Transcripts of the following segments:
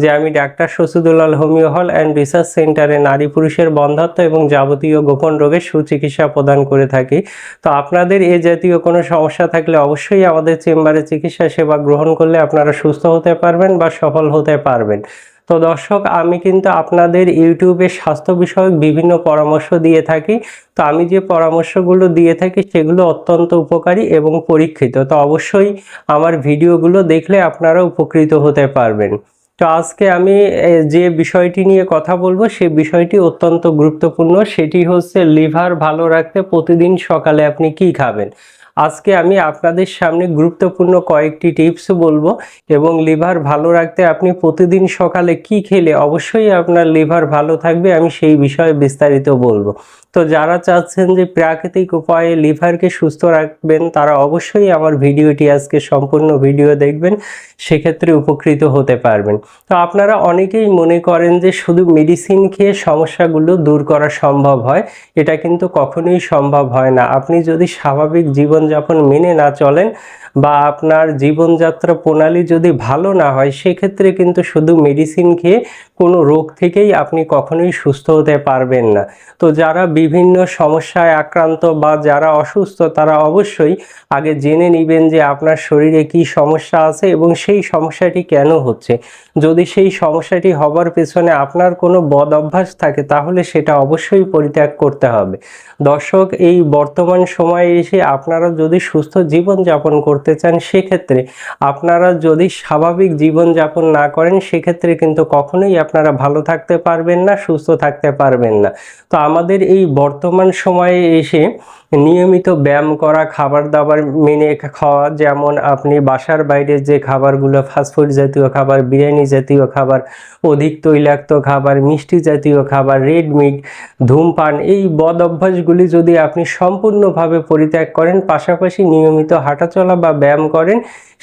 যে আমি ডাক্তার শসিদুল্লাল হোমিও হল অ্যান্ড রিসার্চ সেন্টারে নারী পুরুষের বন্ধাত্ম এবং যাবতীয় গোপন রোগের সুচিকিৎসা প্রদান করে থাকি। তো আপনাদের এ জাতীয় কোনো সমস্যা থাকলে অবশ্যই আমাদের চেম্বারে চিকিৎসা সেবা গ্রহণ করলে আপনারা সুস্থ হতে পারবেন বা সফল হতে পারবেন। তো দর্শক, আমি কিন্তু আপনাদের ইউটিউবে স্বাস্থ্য বিষয়ক বিভিন্ন পরামর্শ দিয়ে থাকি। তো আমি যে পরামর্শগুলো দিয়ে থাকি সেগুলো অত্যন্ত উপকারী এবং পরীক্ষিত। তো অবশ্যই আমার ভিডিওগুলো দেখলে আপনারা উপকৃত হতে পারবেন। তো আজকে আমি যে বিষয়টি নিয়ে কথা বলব, সে বিষয়টি অত্যন্ত গুরুত্বপূর্ণ। সেটি হচ্ছে লিভার ভালো রাখতে প্রতিদিন সকালে আপনি কি খাবেন? আজকে আমি আপনাদের সামনে গুরুত্বপূর্ণ কয়েকটি টিপস বলব এবং লিভার ভালো রাখতে আপনি প্রতিদিন সকালে কি খেলে অবশ্যই আপনার লিভার ভালো থাকবে, আমি সেই বিষয়ে বিস্তারিত বলব। তো যারা চাচ্ছেন যে প্রাকৃতিক উপায়ে লিভারকে সুস্থ রাখবেন, তারা অবশ্যই আমার ভিডিওটি আজকে সম্পূর্ণ ভিডিও দেখবেন, সেক্ষেত্রে উপকৃত হতে পারবেন। তো আপনারা অনেকেই মনে করেন যে শুধু মেডিসিন খেয়ে সমস্যাগুলো দূর করা সম্ভব হয়, এটা কিন্তু কখনোই সম্ভব হয় না। আপনি যদি স্বাভাবিক জীবনযাপন মেনে না চলেন বা আপনার জীবনযাত্রা প্রণালী যদি ভালো না হয়, সেক্ষেত্রে কিন্তু শুধু মেডিসিন খেয়ে কোনো রোগ থেকেই আপনি কখনোই সুস্থ হতে পারবেন না। তো যারা বিভিন্ন সমস্যায় আক্রান্ত বা যারা অসুস্থ, তারা অবশ্যই আগে জেনে নেবেন যে আপনার শরীরে কি সমস্যা আছে এবং সেই সমস্যাটি কেন হচ্ছে। যদি সেই সমস্যাটি হবার পেছনে আপনার কোনো বদ অভ্যাস থাকে, তাহলে সেটা অবশ্যই পরিত্যাগ করতে হবে। দর্শক, এই বর্তমান সময়ে এসে আপনারা যদি সুস্থ জীবন যাপন করতে চান, সেক্ষেত্রে আপনারা যদি স্বাভাবিক জীবন যাপন না করেন, সেক্ষেত্রে কিন্তু কখনোই আপনারা ভালো থাকতে পারবেন না, সুস্থ থাকতে পারবেন না। তো আমাদের এই বর্তমান সময়ে এসে নিয়মিত ব্যায়াম করা খাবার দাবার মেনে খাওয়া, যেমন আপনি বাসার বাইরে যে খাবারগুলো ফাস্টফুড জাতীয় খাবার, বিরিয়ানি জাতীয় খাবার, অধিক তৈলাক্ত খাবার, মিষ্টি জাতীয় খাবার রেড মিট ধূমপান, এই বদ অভ্যাসগুলি যদি আপনি সম্পূর্ণভাবে পরিত্যাগ করেন, পাশাপাশি নিয়মিত হাঁটাচলা বা ব্যায়াম করেন,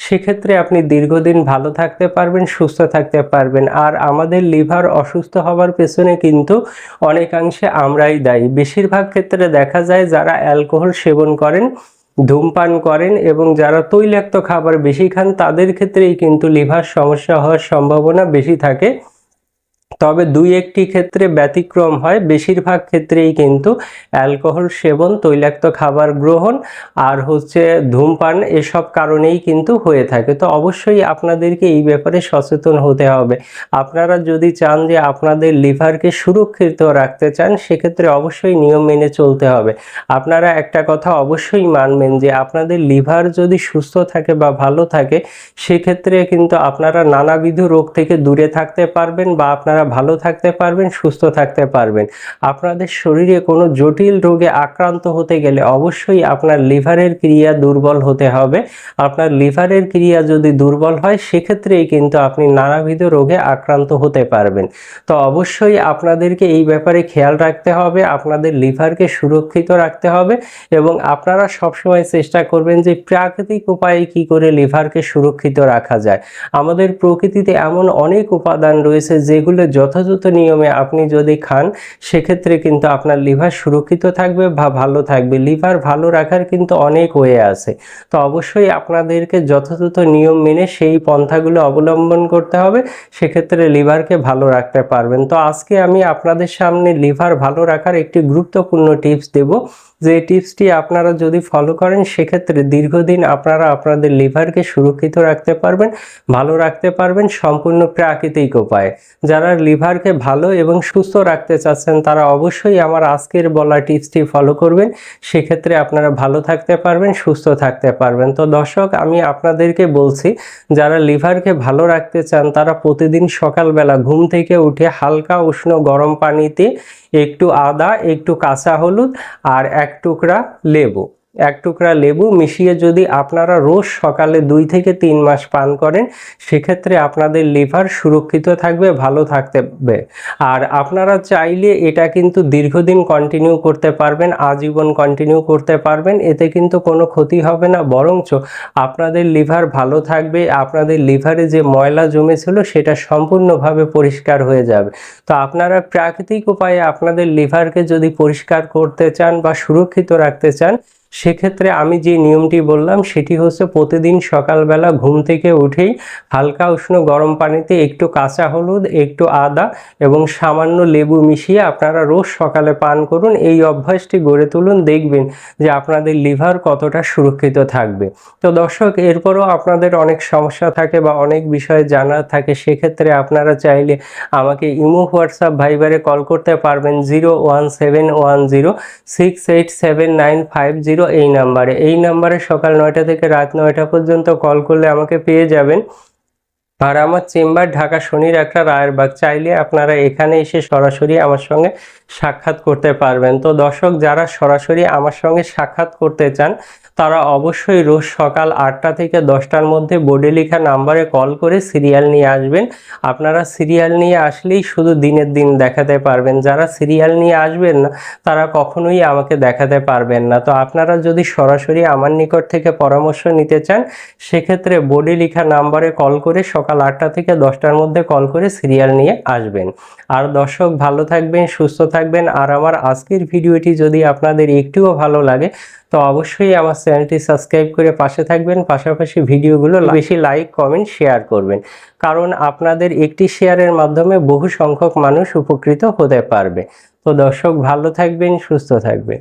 সেক্ষেত্রে আপনি দীর্ঘদিন ভালো থাকতে পারবেন, সুস্থ থাকতে পারবেন। আর আমাদের লিভার অসুস্থ হওয়ার পেছনে কিন্তু অনেকাংশে আমরাই দায়ী। বেশিরভাগ ক্ষেত্রে দেখা যায়, যারা অ্যালকোহল সেবন করেন, ধূমপান করেন এবং যারা তৈলাক্ত খাবার বেশি খান তাদের ক্ষেত্রেই কিন্তু লিভার সমস্যা হওয়ার সম্ভাবনা বেশি থাকে। তবে দুই একটি ক্ষেত্রে ব্যতিক্রম হয়। বেশিরভাগ ক্ষেত্রেই কিন্তু অ্যালকোহল সেবন, তৈলাক্ত খাবার গ্রহণ আর হচ্ছে ধূমপান এসব কারণেই কিন্তু হয়ে থাকে। তো অবশ্যই আপনাদেরকে এই ব্যাপারে সচেতন হতে হবে। আপনারা যদি চান যে আপনাদের লিভারকে সুরক্ষিত রাখতে চান, সেক্ষেত্রে অবশ্যই নিয়ম মেনে চলতে হবে। আপনারা একটা কথা অবশ্যই মানবেন যে আপনাদের লিভার যদি সুস্থ থাকে বা ভালো থাকে, সেক্ষেত্রে কিন্তু আপনারা নানাবিধ রোগ থেকে দূরে থাকতে পারবেন বা আপনারা ভালো থাকতে পারবেন, সুস্থ থাকতে পারবেন। আপনাদের শরীরে কোনো জটিল রোগে আক্রান্ত হতে গেলে অবশ্যই আপনার লিভারের ক্রিয়া দুর্বল হতে হবে। আপনার লিভারের ক্রিয়া যদি দুর্বল হয়, সেক্ষেত্রেই কিন্তু আপনি নানাবিধ রোগে আক্রান্ত হতে পারবেন। তো অবশ্যই আপনাদেরকে এই ব্যাপারে খেয়াল রাখতে হবে, আপনাদের লিভারকে সুরক্ষিত রাখতে হবে এবং আপনারা সবসময় চেষ্টা করবেন যে প্রাকৃতিক উপায়ে কি করে লিভারকে সুরক্ষিত রাখা যায়। আমাদের প্রকৃতিতে এমন অনেক উপাদান রয়েছে যেগুলো যথাযথ নিয়মে আপনি যদি খান, সেক্ষেত্রে কিন্তু আপনার লিভার সুরক্ষিত থাকবে বা ভালো থাকবে। লিভার ভালো রাখার কিন্তু অনেক ওয়ে আছে। তো অবশ্যই আপনাদেরকে যথাযথ নিয়ম মেনে সেই পন্থাগুলো অবলম্বন করতে হবে। সেক্ষেত্রে লিভারকে ভালো রাখতে পারবেন। তো আজকে আমি আপনাদের সামনে লিভার ভালো রাখার একটি গুরুত্বপূর্ণ টিপস দেব। যে টিপসটি আপনারা যদি ফলো করেন, সেক্ষেত্রে দীর্ঘদিন আপনারা আপনাদের লিভারকে সুরক্ষিত রাখতে পারবেন, ভালো রাখতে পারবেন সম্পূর্ণ প্রাকৃতিক উপায়ে। যারা লিভারকে ভালো এবং সুস্থ রাখতে চাচ্ছেন, তারা অবশ্যই আমার আজকের বলা টিপসটি ফলো করবেন। সেক্ষেত্রে আপনারা ভালো থাকতে পারবেন, সুস্থ থাকতে পারবেন। তো দর্শক, আমি আপনাদেরকে বলছি, যারা লিভারকে ভালো রাখতে চান, তারা প্রতিদিন সকালবেলা ঘুম থেকে উঠে হালকা উষ্ণ গরম পানিতে একটু আদা, একটু কাঁচা হলুদ আর এক টুকরা লেবু। এক টুকরা লেবু মিশিয়ে যদি আপনারা রোজ সকালে দুই থেকে তিন মাস পান করেন, সেক্ষেত্রে আপনাদের লিভার সুরক্ষিত থাকবে, ভালো থাকবে। আর আপনারা চাইলে এটা কিন্তু দীর্ঘদিন কন্টিনিউ করতে পারবেন, আজীবন কন্টিনিউ করতে পারবেন, এতে কিন্তু কোনো ক্ষতি হবে না। বরঞ্চ আপনাদের লিভার ভালো থাকবে, আপনাদের লিভারে যে ময়লা জমেছিল সেটা সম্পূর্ণভাবে পরিষ্কার হয়ে যাবে। তো আপনারা প্রাকৃতিক উপায়ে আপনাদের লিভারকে যদি পরিষ্কার করতে চান বা সুরক্ষিত রাখতে চান সেক্ষেত্রে আমি যে নিয়মটি বললাম, সেটি হচ্ছে প্রতিদিন সকালবেলা ঘুম থেকে উঠেই হালকা উষ্ণ গরম পানিতে একটু কাঁচা হলুদ, একটু আদা এবং সামান্য লেবু মিশিয়ে আপনারা রোজ সকালে পান করুন। এই অভ্যাসটি গড়ে তুলুন, দেখবেন যে আপনাদের লিভার কতটা সুরক্ষিত থাকবে। তো দর্শক, এরপরও আপনাদের অনেক সমস্যা থাকে বা অনেক বিষয়ে জানার থাকে, সেক্ষেত্রে আপনারা চাইলে আমাকে ইমো, হোয়াটসঅ্যাপ, ভাইবারে কল করতে পারবেন zero one seven one zero six eight seven nine five zero. এই নাম্বারে। এই নাম্বারে সকাল নয়টা থেকে রাত নয়টা পর্যন্ত কল করলে আমাকে পেয়ে যাবেন। আর আমার চেম্বার ঢাকা শনির একটা রায়েরবাগ চাইলে আপনারা এখানে এসে সরাসরি আমার সঙ্গে সাক্ষাৎ করতে পারবেন। তো দর্শক, যারা সরাসরি আমার সঙ্গে সাক্ষাৎ করতে চান, তারা অবশ্যই রোজ সকাল আটটা থেকে দশটার মধ্যে বোর্ডে লেখা নাম্বারে কল করে সিরিয়াল নিয়ে আসবেন। আপনারা সিরিয়াল নিয়ে আসলেই শুধু দিনের দিন দেখাতে পারবেন। যারা সিরিয়াল নিয়ে আসবেন না, তারা কখনোই আমাকে দেখাতে পারবেন না। তো আপনারা যদি সরাসরি আমার নিকট থেকে পরামর্শ নিতে চান, সেক্ষেত্রে বোর্ডে লেখা নাম্বারে কল করে সকাল আটটা থেকে দশটার মধ্যে কল করে সিরিয়াল নিয়ে আসবেন। আর দর্শক, ভালো থাকবেন, সুস্থ থাকবেন। আর আমার আজকের ভিডিওটি যদি আপনাদের একটুও ভালো লাগে, তো অবশ্যই আমার চ্যানেলটি সাবস্ক্রাইব করে পাশে থাকবেন। পাশাপাশি ভিডিওগুলো বেশি লাইক কমেন্ট শেয়ার করবেন। কারণ আপনাদের একটি শেয়ারের মাধ্যমে বহু সংখ্যক মানুষ উপকৃত হতে পারবে। তো দর্শক, ভালো থাকবেন, সুস্থ থাকবেন।